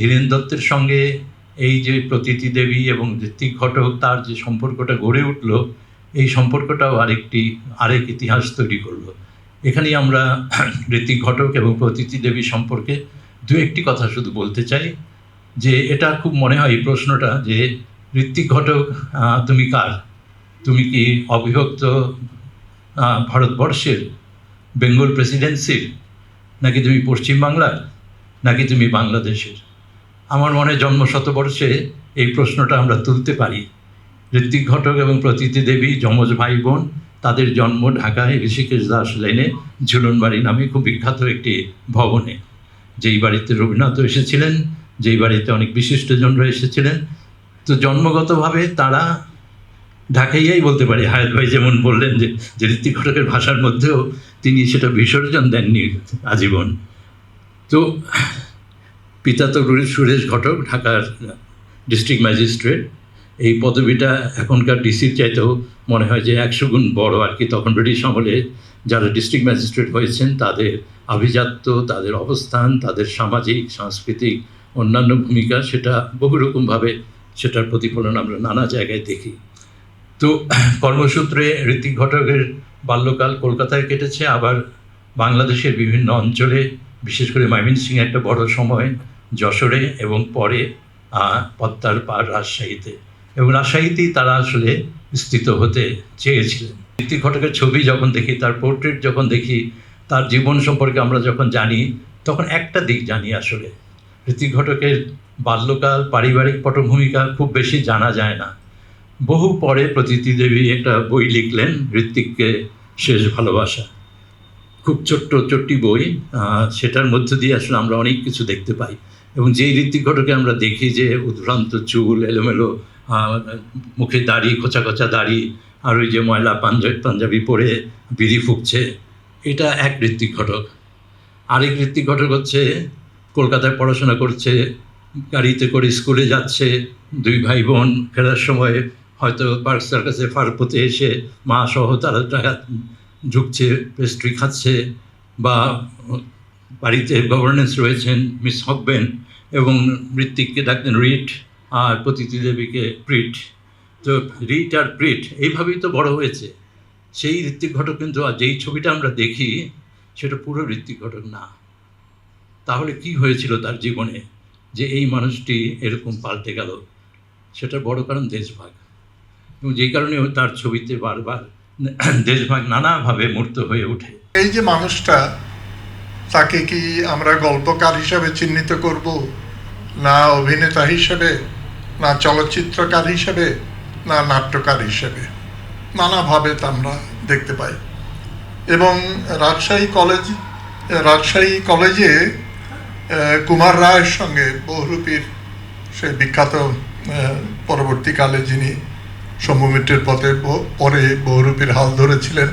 ধীরেন দত্তের সঙ্গে এই যে প্রতীতি দেবী এবং ঋত্বিক ঘটক, তার যে সম্পর্কটা গড়ে উঠল, এই সম্পর্কটাও আরেকটি, আরেক ইতিহাস তৈরি করল। এখানেই আমরা ঋত্বিক ঘটক এবং প্রতীতি দেবী সম্পর্কে দু একটি কথা শুধু বলতে চাই, যে এটা খুব মনে হয় এই প্রশ্নটা, যে ঋত্বিক ঘটক তুমি কার? তুমি কি অবিভক্ত ভারতবর্ষের বেঙ্গল প্রেসিডেন্সির? নাকি তুমি পশ্চিমবাংলার? নাকি তুমি বাংলাদেশের? আমার মনে জন্ম শতবর্ষে এই প্রশ্নটা আমরা তুলতে পারি। ঋত্বিক ঘটক এবং প্রতীতি দেবী, যমজ ভাই বোন তাদের জন্ম ঢাকায় ঋষিকেশ দাস লেনে ঝুলনবাড়ি নামে খুব বিখ্যাত একটি ভবনে। যেই বাড়িতে রবীন্দ্রনাথ এসেছিলেন, যেই বাড়িতে অনেক বিশিষ্টজনরা এসেছিলেন। তো জন্মগতভাবে তারা ঢাকাইয়াই বলতে পারি। হায়াত ভাই যেমন বললেন যে যে ঋত্বিক ঘটকের ভাষার মধ্যেও তিনি সেটা বিসর্জন দেননি আজীবন। তো পিতা তো সুরেশ ঘটক, ঢাকার ডিস্ট্রিক্ট ম্যাজিস্ট্রেট এই পদবিটা এখনকার ডিসির চাইতেও মনে হয় যে একশো গুণ বড় আর কি। তখন ব্রিটিশ আমলে যারা ডিস্ট্রিক্ট ম্যাজিস্ট্রেট হয়েছেন, তাদের আভিজাত্য, তাদের অবস্থান, তাদের সামাজিক, সাংস্কৃতিক অন্যান্য ভূমিকা, সেটা বহু রকমভাবে সেটার প্রতিফলন আমরা নানা জায়গায় দেখি। তো কর্মসূত্রে ঋত্বিক ঘটকের বাল্যকাল কলকাতায় কেটেছে। আবার বাংলাদেশের বিভিন্ন অঞ্চলে, বিশেষ করে ময়মনসিংহে একটা বড় সময় যশোরে এবং পরে পদ্মার পার রাজশাহীতে। এবং রাজশাহীতেই তারা আসলে স্থিত হতে চেয়েছিলেন। ঋত্বিক ঘটকের ছবি যখন দেখি, তার পোর্ট্রেট যখন দেখি, তার জীবন সম্পর্কে আমরা যখন জানি, তখন একটা দিক জানি আসলে। ঋত্বিক ঘটকের বাল্যকাল, পারিবারিক পটভূমিকা খুব বেশি জানা যায় না। বহু পরে প্রতীতি দেবী একটা বই লিখলেন ঋত্বিককে শেষ ভালোবাসা। খুব ছোট্ট ছোট্টি বই সেটার মধ্য দিয়ে আসলে আমরা অনেক কিছু দেখতে পাই। এবং যেই ঋত্বিক ঘটকে আমরা দেখি যে উদ্ভ্রান্ত চুল, এলোমেলো মুখে দাড়ি, খোঁচা খোঁচা দাড়ি, আর ওই যে ময়লা পাঞ্জাবি পাঞ্জাবি পরে বিড়ি ফুঁকছে, এটা এক ঋত্বিক ঘটক। আরেক ঋত্বিক ঘটক হচ্ছে, কলকাতায় পড়াশোনা করছে, গাড়িতে করে স্কুলে যাচ্ছে, দুই ভাই বোন ফেরার সময় হয়তো পার্ক সার্কাসে ফারপতে এসে মা সহ তারা ঢুকছে পেস্ট্রি খাচ্ছে বা বাড়িতে গভর্নেন্স রয়েছেন মিস হকবেন এবং ঋত্বিককে ডাকতেন রিট আর প্রতীতি দেবীকে প্রিট। তো রিট আর প্রিট এইভাবেই তো বড় হয়েছে। সেই ঋত্বিক ঘটক কিন্তু আর যেই ছবিটা আমরা দেখি, সেটা পুরো ঋত্বিক ঘটক না। তাহলে কি হয়েছিল তার জীবনে যে এই মানুষটি এরকম পাল্টে গেল? সেটার বড় কারণ দেশভাগ। এবং যেই কারণে তার ছবিতে বারবার দেশভাগ নানাভাবে মূর্ত হয়ে ওঠে। এই যে মানুষটা, তাকে কি আমরা গল্পকার হিসাবে চিহ্নিত করব? না অভিনেতা হিসেবে? না চলচ্চিত্রকার হিসেবে? না নাট্যকার হিসেবে? নানাভাবে তা আমরা দেখতে পাই। এবং রাজশাহী কলেজ, রাজশাহী কলেজে কুমার রায়ের সঙ্গে বহুরূপীর সে বিখ্যাত পরবর্তীকালে যিনি সম্ভূমিত্রের পথে পরে বহুরূপীর হাল ধরেছিলেন।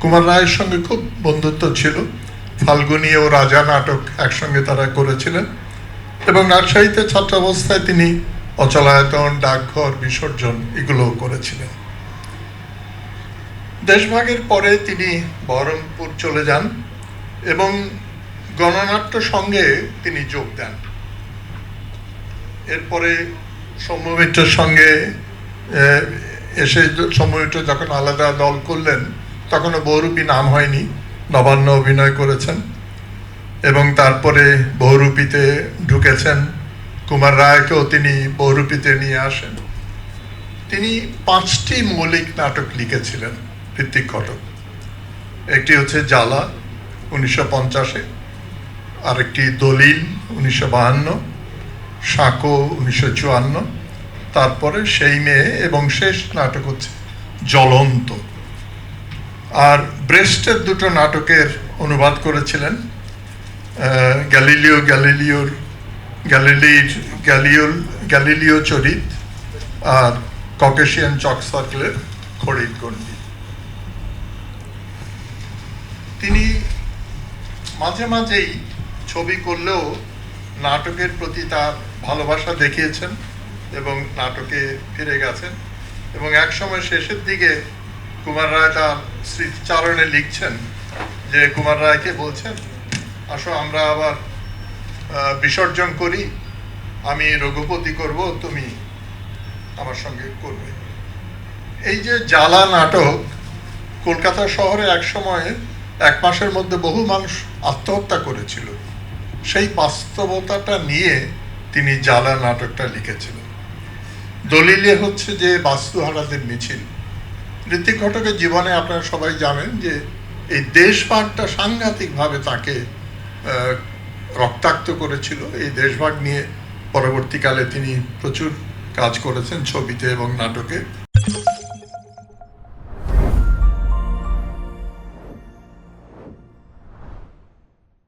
কুমার রায়ের সঙ্গে খুব বন্ধুত্ব ছিল। ফাল্গুনী ও রাজা নাটক একসঙ্গে তারা করেছিলেন এবং রাজশাহীতে ছাত্রাবস্থায় তিনি অচলায়তন, ডাকঘর, বিসর্জন এগুলোও করেছিলেন। দেশভাগের পরে তিনি বহরমপুর চলে যান এবং গণনাট্য সঙ্গে তিনি যোগ দেন। এরপরে সৌম্যমিত্রের সঙ্গে এসে সময়টা যখন আলাদা দল করলেন, তখনও বহুরূপী নাম হয়নি, নবান্ন অভিনয় করেছেন এবং তারপরে বহুরূপীতে ঢুকেছেন। কুমার রায়কেও তিনি বহুরূপীতে নিয়ে আসেন। তিনি পাঁচটি মৌলিক নাটক লিখেছিলেন ঋত্বিক ঘটক। একটি হচ্ছে জ্বালা, উনিশশো পঞ্চাশে। আরেকটি দলিল, উনিশশো বাহান্ন। সাঁকো, উনিশশো চুয়ান্ন। তারপরে সেই মেয়ে এবং শেষ নাটক হচ্ছে জ্বলন্ত। আর ব্রেস্টের দুটো নাটকের অনুবাদ করেছিলেন গ্যালিলিও গ্যালিলিওর, গ্যালিলির গ্যালিওর, গ্যালিলিও চরিত আর ককেশিয়ান চক সার্কেলের খড়ির গণ্ডি। তিনি মাঝে মাঝেই ছবি করলেও নাটকের প্রতি তার ভালোবাসা দেখিয়েছেন। এবং নাটকে ফিরে গেছেন। এবং এক সময় শেষের দিকে কুমার রায় তার স্মৃতিচারণে লিখছেন যে, কুমার রায়কে বলছেন, আসো আমরা আবার বিসর্জন করি, আমি রঘুপতি করব, তুমি আমার সঙ্গে করবে। এই যে জ্বালা নাটক, কলকাতা শহরে এক সময় এক মাসের মধ্যে বহু মানুষ আত্মহত্যা করেছিল। সেই বাস্তবতাটা নিয়ে তিনি জ্বালা নাটকটা লিখেছিলেন। দলিলে হচ্ছে যে বাস্তুহারাদের মিছিল। ঋতিক ঘটকের জীবনে আপনারা সবাই জানেন যে এই দেশভাগটা সাংঘাতিকভাবে তাকে রক্তাক্ত করেছিল। এই দেশভাগ নিয়ে পরবর্তীকালে তিনি প্রচুর কাজ করেছেন ছবিতে এবং নাটকে।